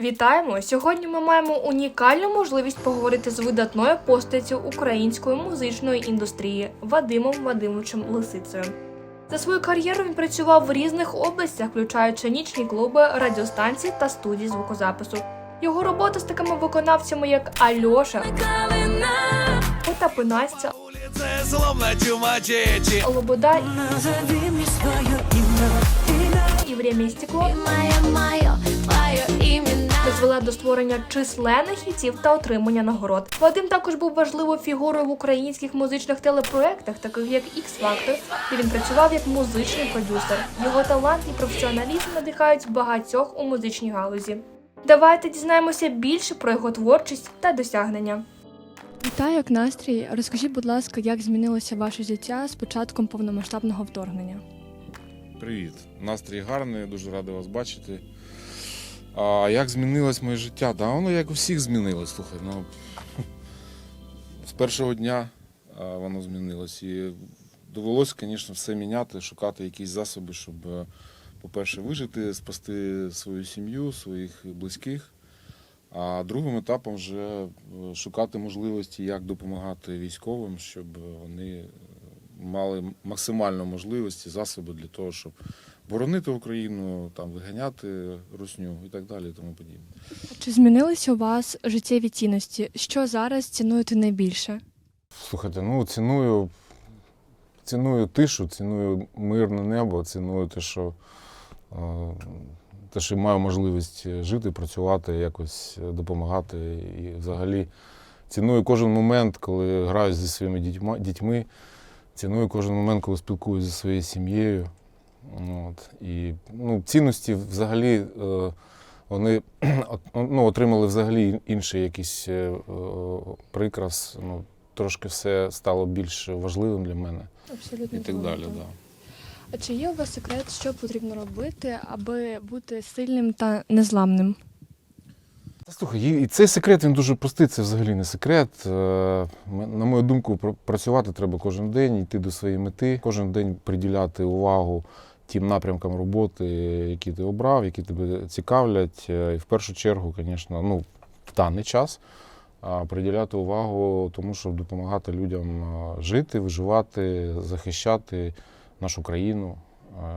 Вітаємо! Сьогодні ми маємо унікальну можливість поговорити з видатною постаттю української музичної індустрії Вадимом Вадимовичем Лисицею. За свою кар'єру він працював в різних областях, включаючи нічні клуби, радіостанції та студії звукозапису. Його робота з такими виконавцями, як Альоша, Потапи Настя, Лобода і «Время і призвела до створення численних хітів та отримання нагород. Вадим також був важливою фігурою в українських музичних телепроектах, таких як X Factor, де він працював як музичний продюсер. Його талант і професіоналізм надихають багатьох у музичній галузі. Давайте дізнаємося більше про його творчість та досягнення. Вітаю, як настрій. Розкажіть, будь ласка, як змінилося ваше життя з початком повномасштабного вторгнення? Привіт. Настрій гарний, дуже радий вас бачити. А як змінилось моє життя? Да, воно як у всіх змінилось. Слухай, ну з першого дня воно змінилось. І довелося, звісно, все міняти, шукати якісь засоби, щоб, е, по-перше, вижити, спасти свою сім'ю, своїх близьких. А другим етапом вже е, шукати можливості, як допомагати військовим, щоб вони мали максимально можливості, засоби для того, щоб боронити Україну, там виганяти русню і так далі, і тому подібне. Чи змінилися у вас життєві цінності? Що зараз цінуєте найбільше? Слухайте, ну ціную, ціную тишу, ціную мирне небо, ціную те, що, е, те, що маю можливість жити, працювати, якось допомагати. І взагалі ціную кожен момент, коли граю зі своїми дітьми, ціную кожен момент, коли спілкуюся зі своєю сім'єю. От. І ну, цінності взагалі. Е, вони ну, отримали взагалі інший якийсь е, е, прикрас. Ну, трошки все стало більш важливим для мене Абсолютно і так далі. Да. А чи є у вас секрет, що потрібно робити, аби бути сильним та незламним? Слухай, і цей секрет він дуже простий, це взагалі не секрет. Е, На мою думку, працювати треба кожен день, йти до своєї мети, кожен день приділяти увагу тим напрямкам роботи, які ти обрав, які тебе цікавлять. Е, І в першу чергу, звісно, ну, в даний час приділяти увагу тому, щоб допомагати людям жити, виживати, захищати нашу країну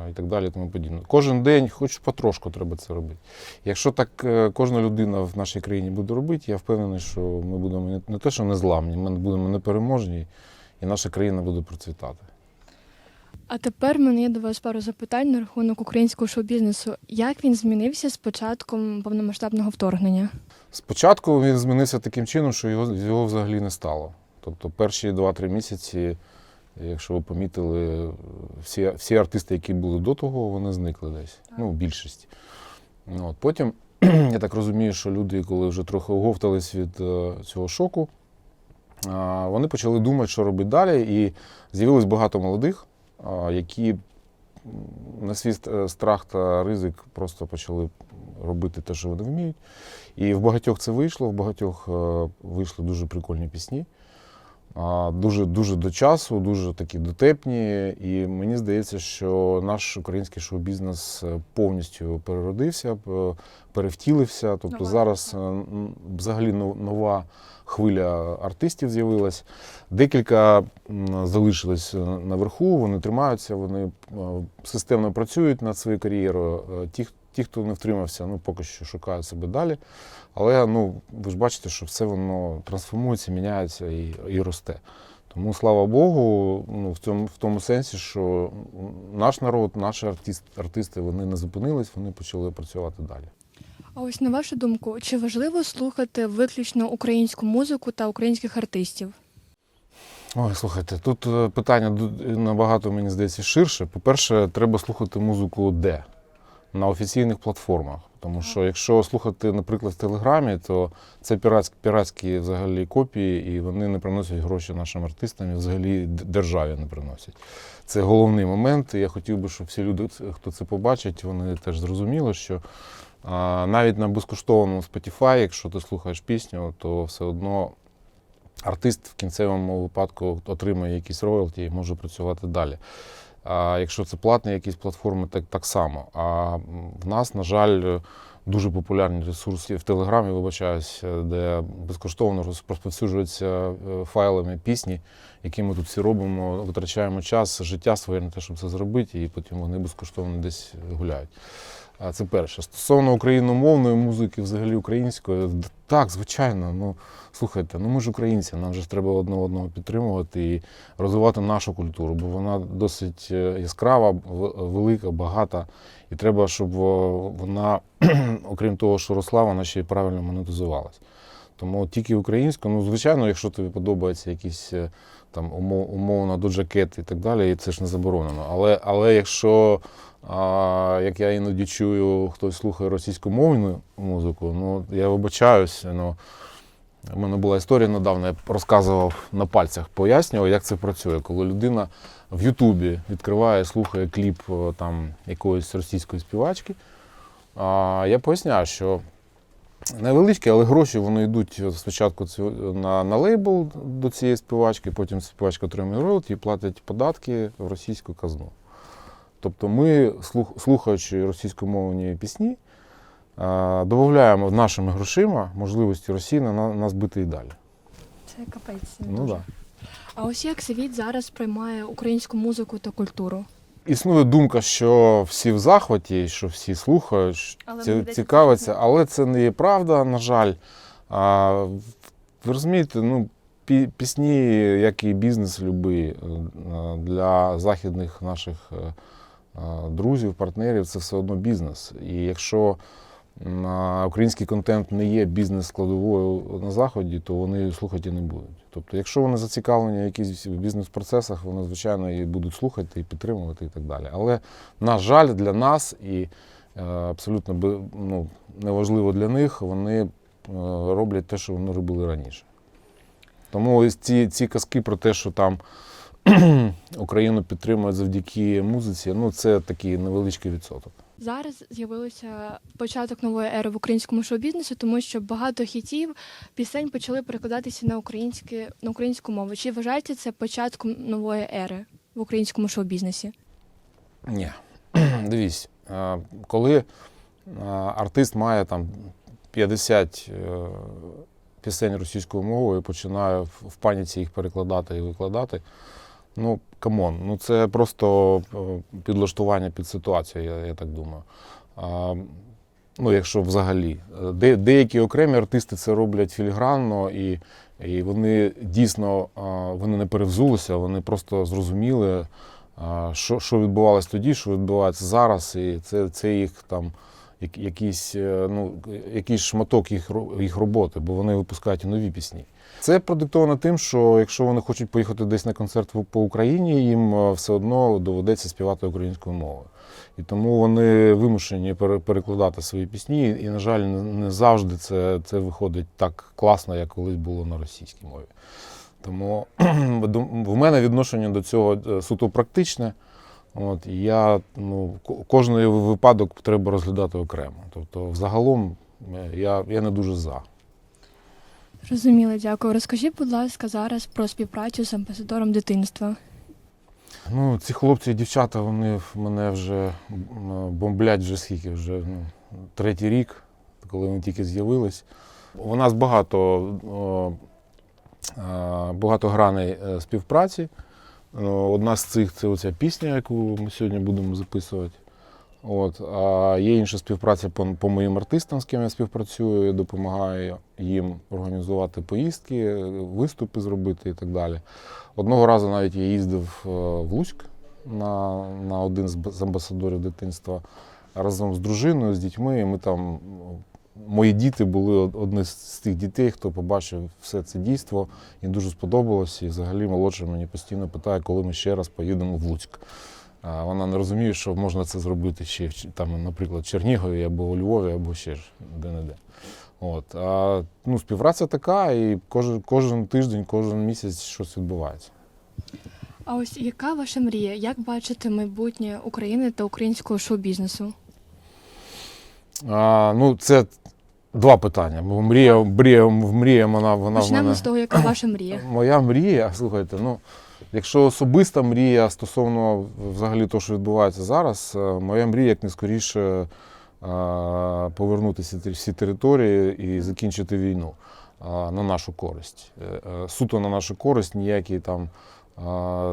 і так далі. Тому подібне. Кожен день, хоч потрошку, треба це робити. Якщо так е, кожна людина в нашій країні буде робити, я впевнений, що ми будемо не- не те, що незламні, ми будемо непереможні, і наша країна буде процвітати. А тепер в мене є до вас пару запитань на рахунок українського шоу-бізнесу. Як він змінився з початком повномасштабного вторгнення? Спочатку він змінився таким чином, що його, його взагалі не стало. Тобто перші 2-3 місяці, якщо ви помітили, всі, всі артисти, які були до того, вони зникли десь. Ну, більшість. Ну, От. Потім, я так розумію, що люди, коли вже трохи оговтались від е, цього шоку, вони почали думати, що робити далі. І з'явилось багато молодих, які на свій страх та ризик просто почали робити те, що вони вміють. І в багатьох це вийшло, в багатьох е, вийшли дуже прикольні пісні. Дуже, дуже до часу, дуже такі дотепні. І мені здається, що наш український шоу-бізнес е, повністю переродився, перевтілився. Тобто Нова, зараз е, взагалі нова хвиля артистів з'явилась. Декілька залишились е, наверху, вони тримаються, вони системно працюють над своєю кар'єрою. Ті, ті, хто не втримався, ну поки що шукають себе далі. Але ну, ви ж бачите, що все воно трансформується, міняється і, і росте. Тому слава Богу, ну, в, цьому, в тому сенсі, що наш народ, наші артист, артисти вони не зупинились, вони почали працювати далі. А ось на вашу думку, чи важливо слухати виключно українську музику та українських артистів? Ой, слухайте, тут е, питання набагато, мені здається, ширше. По-перше, треба слухати музику де? На офіційних платформах. Тому що якщо слухати, наприклад, в Телеграмі, то це піратські, піратські взагалі копії, і вони не приносять гроші нашим артистам і взагалі державі не приносять. Це головний момент. І я хотів би, щоб всі люди, хто це побачить, вони теж зрозуміли, що а, навіть на безкоштовному Spotify, якщо ти слухаєш пісню, то все одно артист в кінцевому випадку отримає якісь роялті і може працювати далі. А якщо це платні якісь платформи, так, так само. А в нас, на жаль, дуже популярні ресурси в Телеграмі, вибачаюсь, е, де безкоштовно розповсюджуються е, файлами пісні, які ми тут всі робимо, витрачаємо час, життя своє на те, щоб це зробити, і потім вони безкоштовно десь гуляють. А Це перше. Стосовно україномовної музики, взагалі української, так, звичайно. Ну слухайте, ну ми ж українці, нам же треба одне одного підтримувати і розвивати нашу культуру, бо вона досить е, яскрава, велика, багата. І треба, щоб вона, окрім того, що росла, вона ще й правильно монетизувалась. Тому тільки українською, ну звичайно, якщо тобі подобається якісь е, там умов, умовно до джакет і так далі, і це ж не заборонено. Але, але якщо, а, як я іноді чую, хтось слухає російськомовну музику, ну я вибачаюсь, ну. У мене була історія недавно, я розказував на пальцях, пояснював, як це працює, коли людина в Ютубі відкриває, слухає кліп там, якоїсь російської співачки. А, я поясняю, що невеличкі, але гроші вони йдуть спочатку на, на лейбл до цієї співачки, потім співачка отримує роялті і платить податки в російську казну. Тобто ми, слух- слухаючи російськомовні пісні, додаємо нашими грошима можливості Росії на на- нас бити і далі. Це капець. Ну дуже. да. А ось як світ зараз сприймає українську музику та культуру? Існує думка, що всі в захваті, що всі слухають, Але ці- цікавляться, але це не є правда, на жаль. А, ви розумієте, ну, пісні, як і бізнес любий, е, для західних наших е, е, друзів, партнерів, це все одно бізнес. І якщо український контент не є бізнес-складовою на заході, то вони слухати не будуть. Тобто, якщо вони зацікавлені в якихось бізнес-процесах, вони, звичайно, і будуть слухати, і підтримувати, і так далі. Але, на жаль, для нас і е, абсолютно ну, неважливо для них, вони е, роблять те, що вони робили раніше. Тому ось ці, ці казки про те, що там Україну підтримують завдяки музиці, ну це такий невеличкий відсоток. Зараз з'явився початок нової ери в українському шоу-бізнесу, тому що багато хітів пісень почали перекладатися на українське на українську мову. Чи вважаєте це початком нової ери в українському шоу-бізнесі? Ні. Дивись, е, коли артист має там 50 е, пісень російською мовою і починає в паніці їх перекладати і викладати, ну, камон, ну це просто е, підлаштування під ситуацію, я, я так думаю. А, Ну, якщо взагалі. Де, деякі окремі артисти це роблять філігранно, і, і вони дійсно вони не перевзулися, вони просто зрозуміли, що, що відбувалось тоді, що відбувається зараз, і це, це їх там якийсь, е, ну, якийсь шматок їх, їх роботи, бо вони випускають і нові пісні. Це продиктовано тим, що якщо вони хочуть поїхати десь на концерт по Україні, їм е, все одно доведеться співати українською мовою. І тому вони вимушені перекладати свої пісні, і, на жаль, не завжди це, це виходить так класно, як колись було на російській мові. Тому в мене відношення до цього е, суто практичне. От, я, ну, кожний випадок треба розглядати окремо. Тобто, взагалом, е, я, я не дуже за. Зрозуміло, дякую. Розкажіть, будь ласка, зараз про співпрацю з амбасадором дитинства. Ну, ці хлопці і дівчата, вони мене вже бомблять вже скільки, вже ну, третій рік, коли вони тільки з'явились. У нас багато, граней співпраці. Одна з цих це оця пісня, яку ми сьогодні будемо записувати. От, а є інша співпраця по, по моїм артистам, з ким я співпрацюю, я допомагаю їм організувати поїздки, виступи зробити і так далі. Одного разу навіть я їздив е, в Луцьк на, на один з амбасадорів дитинства разом з дружиною, з дітьми. І ми там, мої діти були од- одні з тих дітей, хто побачив все це дійство і дуже сподобалось. І взагалі молодша мені постійно питає, коли ми ще раз поїдемо в Луцьк. Вона не розуміє, що можна це зробити ще там, наприклад, в Чернігові або у Львові, або ще ж де-не-де. От. А, ну, співпраця така, і кожен, кожен тиждень, кожен місяць щось відбувається. А ось яка ваша мрія? Як бачите майбутнє України та українського шоу-бізнесу? А, ну, це два питання. Бо мрія, мрія, мрія вона, вона в Почнемо мене. з того, яка ваша мрія. Моя мрія, слухайте, ну, якщо особиста мрія стосовно взагалі того, що відбувається зараз, е, моя мрія як не скоріше а, повернути всі території і закінчити війну на нашу користь. Е, е, Суто на нашу користь, ніякі там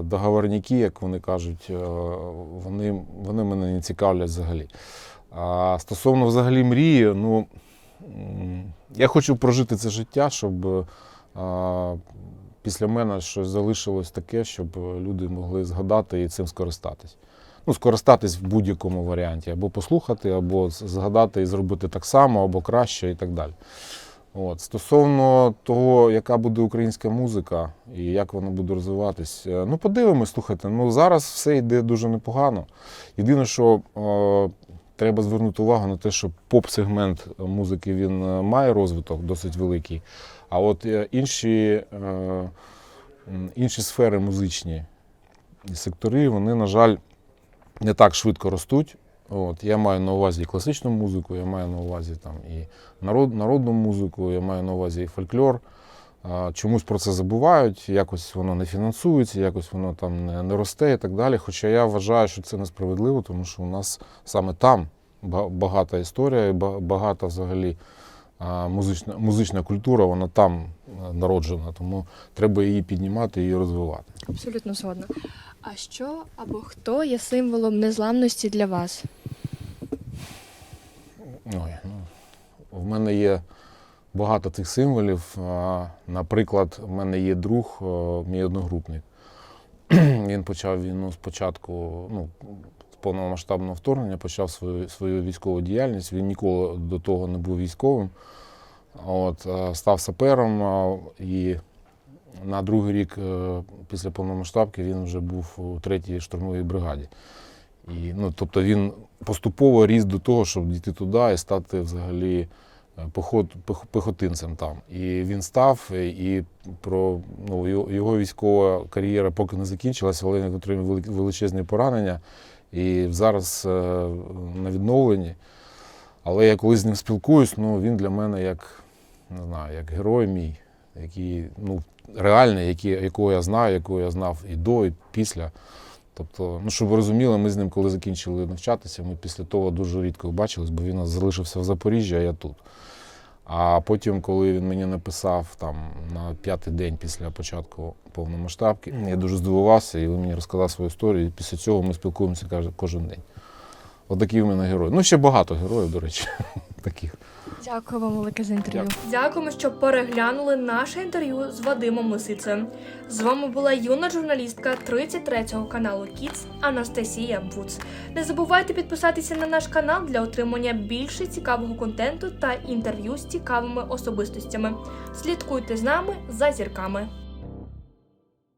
договорники, як вони кажуть, е, вони, вони мене не цікавлять взагалі. А стосовно взагалі мрії, ну я хочу прожити це життя, щоб після мене щось залишилось таке, щоб люди могли згадати і цим скористатись. Ну, скористатись в будь-якому варіанті, або послухати, або згадати і зробити так само, або краще, і так далі. От. Стосовно того, яка буде українська музика і як вона буде розвиватись, е, ну подивимось, слухайте. Ну зараз все йде дуже непогано. Єдине, що е, треба звернути увагу на те, що поп-сегмент музики він е, має розвиток досить великий. А от е, інші, е, інші сфери музичні сектори, вони, на жаль, не так швидко ростуть. От, я маю на увазі і класичну музику, я маю на увазі там, і народ, народну музику, я маю на увазі і фольклор. Чомусь про це забувають, якось воно не фінансується, якось воно там не, не росте і так далі. Хоча я вважаю, що це несправедливо, тому що у нас саме там багата історія, і ба- багата взагалі музична, музична культура, вона там народжена, тому треба її піднімати і розвивати. Абсолютно згодна. А що або хто є символом незламності для вас? Ой, ну, в мене є багато тих символів. Наприклад, в мене є друг, мій одногрупник. Він почав війну спочатку, ну, повномасштабного вторгнення, почав свою, свою військову діяльність. Він ніколи до того не був військовим. От, став сапером і на другий рік е, після повномасштабки він вже був у третій штурмовій бригаді. І, ну, тобто він поступово ріс до того, щоб дійти туди і стати взагалі е, поход, пехотинцем там. І він став, е, і про ну, його військова кар'єра поки не закінчилася, але він отримав величезні поранення. І зараз е, на відновленні. Але я коли з ним спілкуюсь, ну він для мене як, не знаю, як герой мій, який ну, реальний, який, якого я знаю, якого я знав і до, і після. Тобто, ну щоб ви розуміли, ми з ним, коли закінчили навчатися, ми після того дуже рідко бачились, бо він залишився в Запоріжжі, а я тут. А потім, коли він мені написав там на п'ятий день після початку повномасштабки, я дуже здивувався, і він мені розказав свою історію. І після цього ми спілкуємося кожен день. Отакий в мене герой. Ну, ще багато героїв, до речі, таких. Дякую вам велике за інтерв'ю. Дякуємо, що переглянули наше інтерв'ю з Вадимом Лисицею. З вами була юна журналістка 33-го каналу Kids Анастасія Буц. Не забувайте підписатися на наш канал для отримання більше цікавого контенту та інтерв'ю з цікавими особистостями. Слідкуйте з нами за зірками.